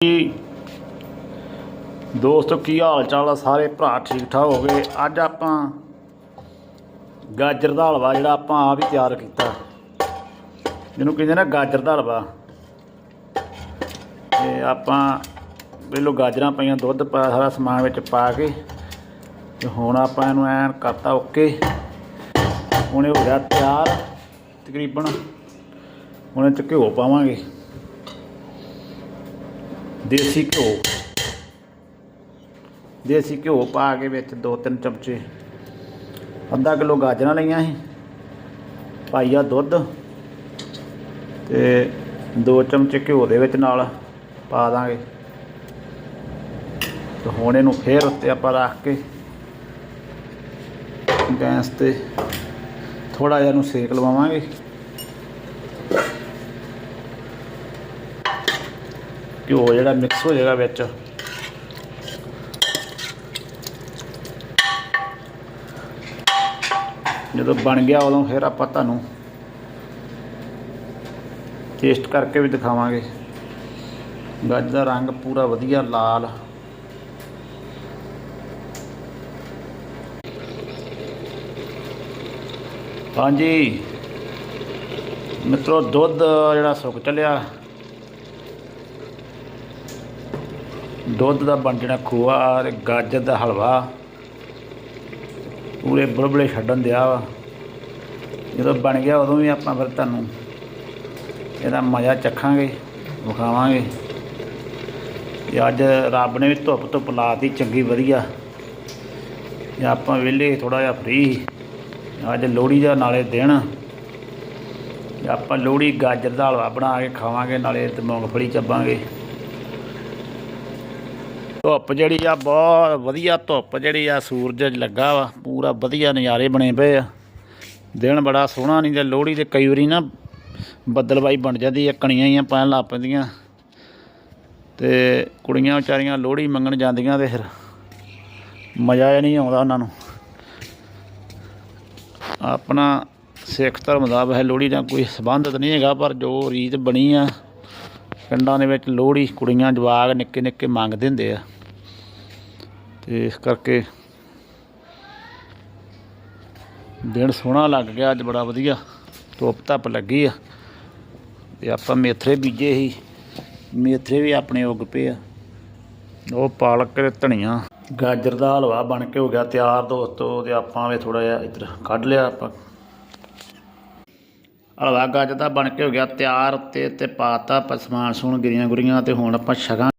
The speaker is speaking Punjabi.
ਜੀ ਦੋਸਤੋ, ਕੀ ਹਾਲ ਚਾਲ ਆ? ਸਾਰੇ ਭਰਾ ਠੀਕ ਠਾਕ ਹੋ ਗਏ। ਅੱਜ ਆਪਾਂ ਗਾਜਰ ਦਾ ਹਲਵਾ ਜਿਹੜਾ ਆਪਾਂ ਆਪ ਹੀ ਤਿਆਰ ਕੀਤਾ। ਜਿਹਨੂੰ ਕਹਿੰਦੇ ਨਾ ਗਾਜਰ ਦਾ ਹਲਵਾ। ਤੇ ਆਪਾਂ ਪਹਿਲੋਂ ਗਾਜਰਾਂ ਪਈਆਂ, ਦੁੱਧ ਪਾ, ਸਾਰਾ ਸਮਾਨ ਵਿੱਚ ਪਾ ਕੇ ਤੇ ਹੁਣ ਆਪਾਂ ਇਹਨੂੰ ਐਨ ਕਰਤਾ ਓਕੇ। ਹੁਣ ਇਹ ਹੋ ਗਿਆ ਤਿਆਰ, ਤਕਰੀਬਨ ਹੁਣ ਇਹ 'ਚ ਘਿਓ ਪਾਵਾਂਗੇ। ਦੇਸੀ ਘਿਓ। ਦੇਸੀ ਘਿਓ ਪਾ ਕੇ ਵਿੱਚ ਦੋ ਤਿੰਨ ਚਮਚੇ। ਅੱਧਾ ਕਿਲੋ ਗਾਜਰਾਂ ਲਈਆਂ ਸੀ। ਪਾਈਆ ਦੁੱਧ ਤੇ ਦੋ ਚਮਚੇ ਘਿਓ ਦੇ ਵਿੱਚ ਨਾਲ ਪਾ ਦਾਂਗੇ। ਤੇ ਹੁਣ ਇਹਨੂੰ ਫੇਰ ਉੱਤੇ ਆਪਾਂ ਰੱਖ ਕੇ ਗੈਸ ਤੇ ਥੋੜਾ ਜਿਹਾ ਇਹਨੂੰ ਸੇਕ ਲਵਾਵਾਂਗੇ। ਘਿਓ ਜਿਹੜਾ ਮਿਕਸ ਹੋ ਜਾਏਗਾ ਵਿੱਚ। ਜਦੋਂ ਬਣ ਗਿਆ ਉਦੋਂ ਫਿਰ ਆਪਾਂ ਤੁਹਾਨੂੰ ਟੇਸਟ ਕਰਕੇ ਵੀ ਦਿਖਾਵਾਂਗੇ। ਗੱਜ ਦਾ ਰੰਗ ਪੂਰਾ ਵਧੀਆ, ਲਾਲ। ਹਾਂਜੀ। ਮਿੱਤਰੋ, ਦੁੱਧ ਜਿਹੜਾ ਸੁੱਕ ਚੱਲਿਆ। ਦੁੱਧ ਦਾ ਬਣ ਜਾਣਾ ਖੋਆ ਤੇ ਗਾਜਰ ਦਾ ਹਲਵਾ। ਪੂਰੇ ਬੁਲਬਲੇ ਛੱਡਣ ਦਿਆ ਵਾ। ਜਦੋਂ ਬਣ ਗਿਆ ਉਦੋਂ ਵੀ ਆਪਾਂ ਫਿਰ ਤੁਹਾਨੂੰ ਇਹਦਾ ਮਜ਼ਾ ਚੱਖਾਂਗੇ, ਵਿਖਾਵਾਂਗੇ। ਤੇ ਅੱਜ ਰੱਬ ਨੇ ਵੀ ਧੁੱਪ ਧੁੱਪ ਲਾਤੀ ਚੰਗੀ ਵਧੀਆ। ਤੇ ਆਪਾਂ ਵਿਹਲੇ ਥੋੜਾ ਜਿਹਾ ਫ੍ਰੀ ਅੱਜ ਲੋਹੜੀ ਦਾ ਨਾਲੇ ਦਿਨ। ਆਪਾਂ ਲੋਹੜੀ ਗਾਜਰ ਦਾ ਹਲਵਾ ਬਣਾ ਕੇ ਖਾਵਾਂਗੇ, ਨਾਲੇ ਤੇ ਮੂੰਗਫਲੀ ਚੱਬਾਂਗੇ। ਧੁੱਪ ਜਿਹੜੀ ਆ, ਬਹੁਤ ਵਧੀਆ ਧੁੱਪ ਜਿਹੜੀ ਆ, ਸੂਰਜ ਲੱਗਾ ਵਾ, ਪੂਰਾ ਵਧੀਆ ਨਜ਼ਾਰੇ ਬਣੇ ਪਏ ਆ। ਦਿਨ ਬੜਾ ਸੋਹਣਾ ਨਹੀਂ ਤੇ ਲੋਹੜੀ ਤੇ ਕਈ ਵਾਰੀ ਨਾ ਬੱਦਲਬਾਈ ਬਣ ਜਾਂਦੀ ਆ, ਕਣੀਆਂ ਹੀ ਪੈਣ ਲੱਗ ਪੈਂਦੀਆਂ। ਤੇ ਕੁੜੀਆਂ ਵਿਚਾਰੀਆਂ ਲੋਹੜੀ ਮੰਗਣ ਜਾਂਦੀਆਂ ਤੇ ਫਿਰ ਮਜ਼ਾ ਨਹੀਂ ਆਉਂਦਾ ਉਹਨਾਂ ਨੂੰ। ਆਪਣਾ ਸਿੱਖ ਧਰਮ ਦਾ ਵੈਸੇ ਲੋਹੜੀ ਦਾ ਕੋਈ ਸੰਬੰਧ ਤਾਂ ਨਹੀਂ ਹੈਗਾ, ਪਰ ਜੋ ਰੀਤ ਬਣੀ ਆ ਪਿੰਡਾਂ ਦੇ ਵਿੱਚ ਲੋਹੜੀ ਕੁੜੀਆਂ ਜਵਾਗ ਨਿੱਕੇ ਨਿੱਕੇ ਮੰਗਦੇ ਹੁੰਦੇ ਆ। ਤੇ ਇਸ ਕਰਕੇ ਦਿਨ ਸੋਹਣਾ ਲੱਗ ਗਿਆ, ਅੱਜ ਬੜਾ ਵਧੀਆ। ਧੁੱਪ ਧੱਪ ਲੱਗੀ ਆ। ਤੇ ਆਪਾਂ ਮੇਥਰੇ ਬੀਜੇ ਸੀ। ਮੇਥਰੇ ਵੀ ਆਪਣੇ ਉੱਗ ਪਏ ਆ। ਉਹ ਪਾਲਕ ਤੇ ਧਨੀਆ। ਗਾਜਰ ਦਾ ਹਲਵਾ ਬਣ ਕੇ ਹੋ ਗਿਆ ਤਿਆਰ ਦੋਸਤੋ, ਤੇ ਆਪਾਂ ਵੀ ਥੋੜਾ ਜਿਹਾ ਇੱਧਰ ਕੱਢ ਲਿਆ ਆਪਾਂ। ਹਲਵਾ ਗਾਜਰ ਦਾ ਬਣ ਕੇ ਹੋ ਗਿਆ ਤਿਆਰ ਤੇ ਤੇ ਪਾਤਾ ਆਪਾਂ ਸਮਾਨ ਸਮੂਨ ਗਿਰੀਆਂ ਗੁਰੀਆਂ ਅਤੇ ਹੁਣ ਆਪਾਂ ਛਕਾਂ